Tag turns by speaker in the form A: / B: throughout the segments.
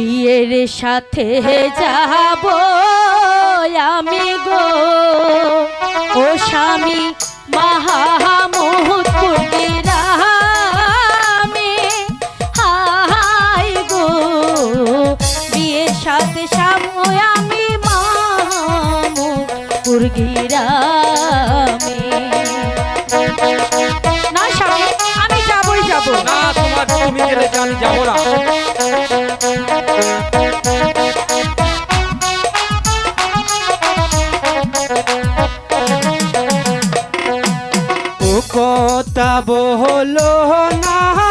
A: বিয়ের সাথে যাব আমি গো। ও স্বামী মাহামুদপুর গ্রামে হাই গো, বিয়ের সাথে সামো আমি মামুদপুর গ্রামে না স্বামী, আমি যাবই যাব
B: না, তোমার তুমি যাব না। কথা বলো না।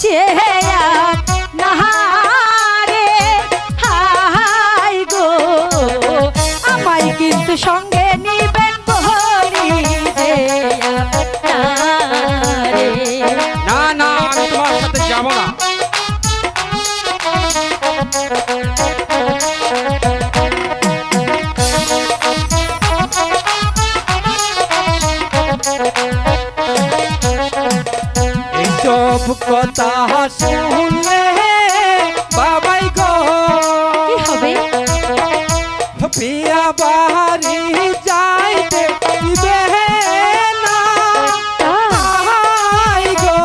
B: 姐 এইসব কথা শুনলে বাবাই গো।
A: কি হবে?
B: পিয়া বাহারি যাইতে দিবে না। গো।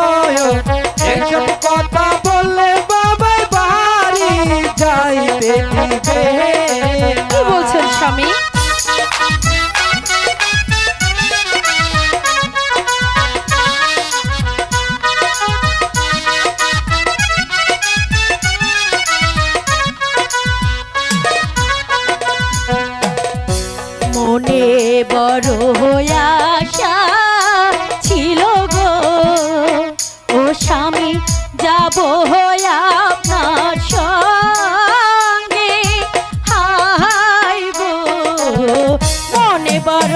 B: কথা বললে বাবাই বাহারি যাইতে দিবে
A: বড় আশা ছিল গো। ও স্বামী যাব আপনার সঙ্গে হাই গো। মনে বড়